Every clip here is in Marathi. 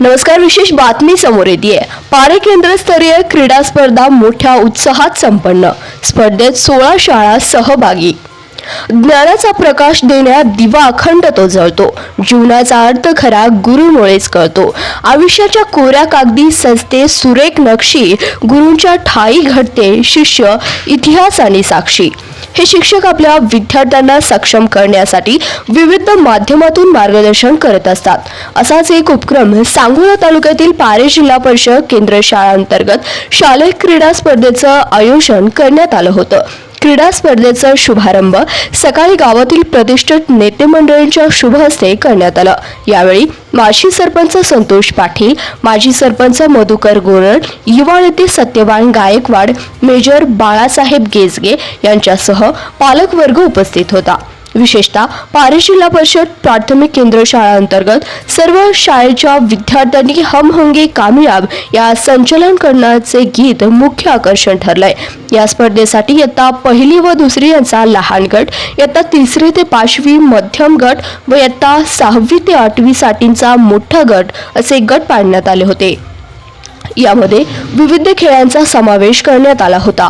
नमस्कार विशेष बातमी समोर येते पारे केंद्रस्तरीय क्रीडा स्पर्धा मोठ्या उत्साहात संपन्न. स्पर्धेत सोळा शाळा सहभागी. ज्ञानाचा प्रकाश देण्यात दिवा अखंड तो जळतो. जीवनाचा अर्थ खरा गुरुमुळेच कळतो. आयुष्याच्या कोऱ्या कागदी सजते सुरेख नक्षी गुरूंच्या ठाई घडते शिष्य इतिहास आणि साक्षी. हे शिक्षक आपल्या विद्यार्थ्यांना सक्षम करण्यासाठी विविध माध्यमातून मार्गदर्शन करत असतात. असाच एक उपक्रम सांगोला तालुक्यातील पारे जिल्हा परिषद केंद्र शाळांतर्गत शालेय क्रीडा स्पर्धेचं आयोजन करण्यात आलं होतं. क्रीडा स्पर्धेचा शुभारंभ सकाळी गावातील प्रतिष्ठित नेते मंडळींच्या शुभ हस्ते करण्यात आलं. यावेळी माजी सरपंच संतोष पाटील माजी सरपंच मधुकर गोरड युवा नेते सत्यवान गायकवाड मेजर बाळासाहेब गेजगे यांच्यासह पालकवर्ग उपस्थित होता. विशेषतः पारे जिल्हा परिषद प्राथमिक केंद्र शाळांतर्गत सर्व शाळेच्या विद्यार्थ्यांनी हम होंगे कामयाब या संचलन करण्याचे गीत मुख्य आकर्षण ठरलंय. या स्पर्धेसाठी इयत्ता पहिली व दुसरी यांचा लहान गट इयत्ता तिसरी ते पाचवी मध्यम गट व इयत्ता सहावी ते आठवी साठींचा मोठा गट असे गट पाडण्यात आले होते. यामध्ये विविध खेळांचा समावेश करण्यात आला होता.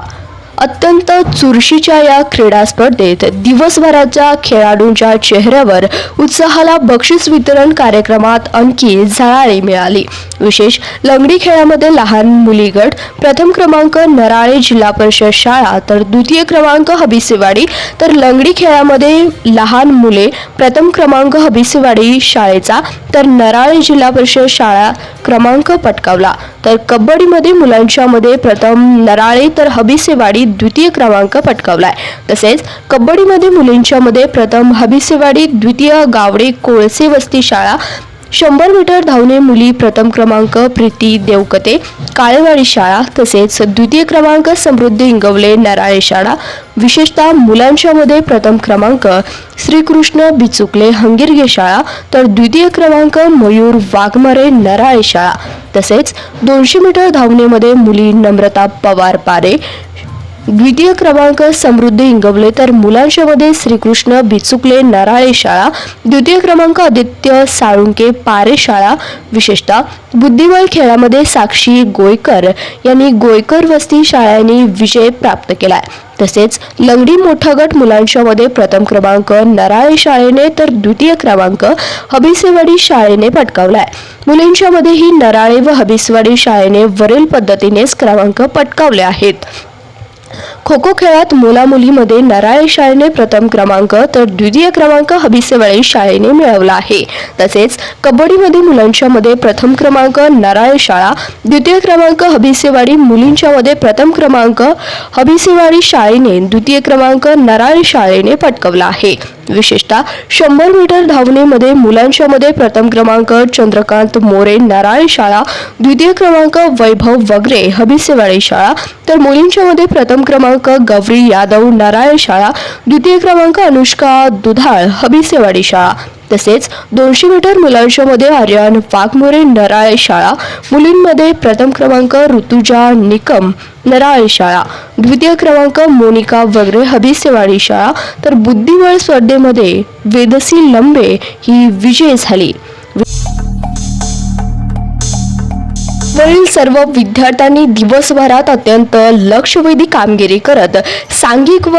अत्यंत चुरशीच्या या क्रीडा स्पर्धेत दिवसभराच्या खेळाडूंच्या चेहऱ्यावर उत्साहाला बक्षीस वितरण कार्यक्रमात आणखी झळाळी मिळाली. विशेष लंगडी खेळामध्ये लहान मुली गट प्रथम क्रमांक नराळे जिल्हा परिषद शाळा तर द्वितीय क्रमांक हबिसेवाडी तर लंगडी खेळामध्ये लहान मुले प्रथम क्रमांक हबिसेवाडी शाळेचा तर नराळे जिल्हा परिषद शाळा क्रमांक पटकावला. तर कबड्डीमध्ये मुलांच्यामध्ये प्रथम नराळे तर हबीसेवाडी द्वितीय क्रमांक पटकावलाय. तसेच कबड्डीमध्ये मुलींच्यामध्ये प्रथम हबीसेवाडी द्वितीय गावडे कोळसे वस्ती शाळा शंभर मीटर धावणे मुली प्रथम क्रमांक प्रीती देवकते काळेवाडी शाळा तसेच द्वितीय क्रमांक समृद्धी इंगवले नराळे शाळा विशेषतः मुलांच्यामध्ये प्रथम क्रमांक श्रीकृष्ण बिचुकले हंगिरगे शाळा तर द्वितीय क्रमांक मयूर वाघमारे नराळे शाळा. तसेच दोनशे मीटर धावणेमध्ये मुली नम्रता पवार पारे द्वितीय क्रमांक समृद्धी इंगवले तर मुलांच्या मध्ये श्रीकृष्ण बिचुकले नराळे शाळा द्वितीय क्रमांक आदित्य साळुंके पारे शाळा विशेषतः बुद्धिबळ खेळामध्ये साक्षी गोयकर यांनी गोयकर वस्ती शाळांनी विजय प्राप्त केला आहे तसेच लंगडी मोठा गट मुलांच्यामध्ये प्रथम क्रमांक नराळे शाळेने तर द्वितीय क्रमांक हबिसेवाडी शाळेने पटकावलाय. आहे मुलींच्यामध्येही नराळे व हबिसवाडी शाळेने वरील पद्धतीनेच क्रमांक पटकावले आहेत. खो खो खेळात मुलामुलीमध्ये नराळे शाळेने प्रथम क्रमांक तर द्वितीय क्रमांक हबिसेवाडी शाळेने मिळवला आहे. तसेच कबड्डीमध्ये मुलांच्या मध्ये प्रथम क्रमांक नराळे शाळा द्वितीय क्रमांक हबिसेवाडी मुलींच्या मध्ये प्रथम क्रमांक हबिसेवाडी शाळेने द्वितीय क्रमांक नराळे शाळेने पटकवला आहे. विशेषतः शंभर मीटर धावणेमध्ये मुलांच्या मध्ये प्रथम क्रमांक चंद्रकांत मोरे नारायण शाळा द्वितीय क्रमांक वैभव वगरे हबिसेवाडी शाळा तर मुलींच्या मध्ये प्रथम क्रमांक गौरी यादव नारायण शाळा द्वितीय क्रमांक अनुष्का दुधाळ हबिसेवाडी शाळा. तसेच दोनशे मीटर मुलांच्या मध्ये आर्यन वाघमोरे नराळे शाळा मुलींमध्ये प्रथम क्रमांक ऋतुजा निकम नराळे शाळा द्वितीय क्रमांक मोनिका वगैरे हबीसेवाडी शाळा तर बुद्धिबळ स्पर्धेमध्ये वेदसी लंबे ही विजय झाली. वरील सर्व विद्यार्थ्यांनी दिवसभरात अत्यंत लक्षवेधी कामगिरी करत सांघिक व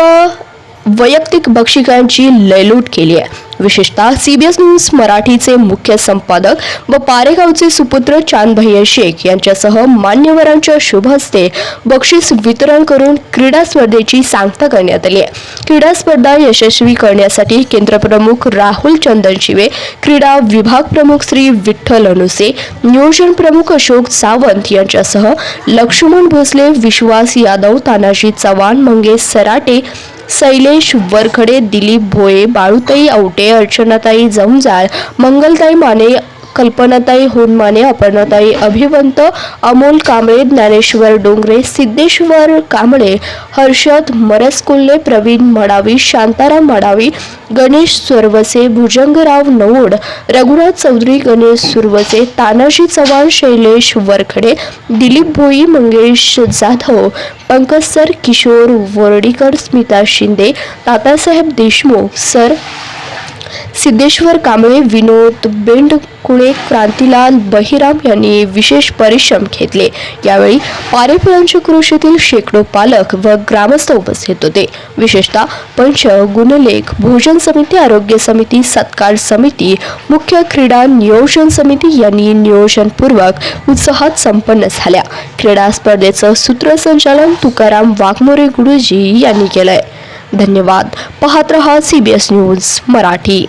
वैयक्तिक बक्षिकांची लयलूट केली आहे. विशेषतः सीबीएस न्यूज मराठीचे मुख्य संपादक व पारेगावचे सुपुत्र चांदभैया शेख यांच्यासह मान्यवरांच्या शुभ हस्ते बक्षीस वितरण करून क्रीडा स्पर्धेची सांगता करण्यात आली आहे. क्रीडा स्पर्धा यशस्वी करण्यासाठी केंद्रप्रमुख राहुल चंदन शिवे क्रीडा विभाग प्रमुख श्री विठ्ठल अनुसे नियोजन प्रमुख अशोक सावंत यांच्यासह लक्ष्मण भोसले विश्वास यादव तानाजी चव्हाण मंगेश सराटे शैलेश वरखडे दिलीप भोये बाळूताई आवटे अर्चनाताई जमजाळ मंगलताई माने कल्पनाताई हुनमाने अपर्णाताई अभिवंत अमोल कांबळे ज्ञानेश्वर डोंगरे सिद्धेश्वर कांबळे हर्षद मरसकुल्ले प्रवीण मडावी शांताराम मडावी गणेश सुरवसे भुजंगराव नवोड रघुनाथ चौधरी गणेश सुरवसे तानाजी चव्हाण शैलेश वरखडे दिलीप भोई मंगेश जाधव पंकज सर किशोर वर्डीकर स्मिता शिंदे तातासाहेब देशमुख सर सिद्धेश्वर कांबळे विनोद बेंडकुळे क्रांतीलाल बहिराम यांनी विशेष परिश्रम घेतले. यावेळी पारेफळांच्या कृषीतील शेकडो पालक व ग्रामस्थ उपस्थित होते. विशेषतः पंच गुणलेख भोजन समिती आरोग्य समिती सत्कार समिती मुख्य क्रीडा नियोजन समिती यांनी नियोजनपूर्वक उत्साहात संपन्न झाल्या. क्रीडा स्पर्धेचं सूत्रसंचालन तुकाराम वाघमोरे गुरुजी यांनी केलंय. धन्यवाद. पाहत रहा C B S news Marathi.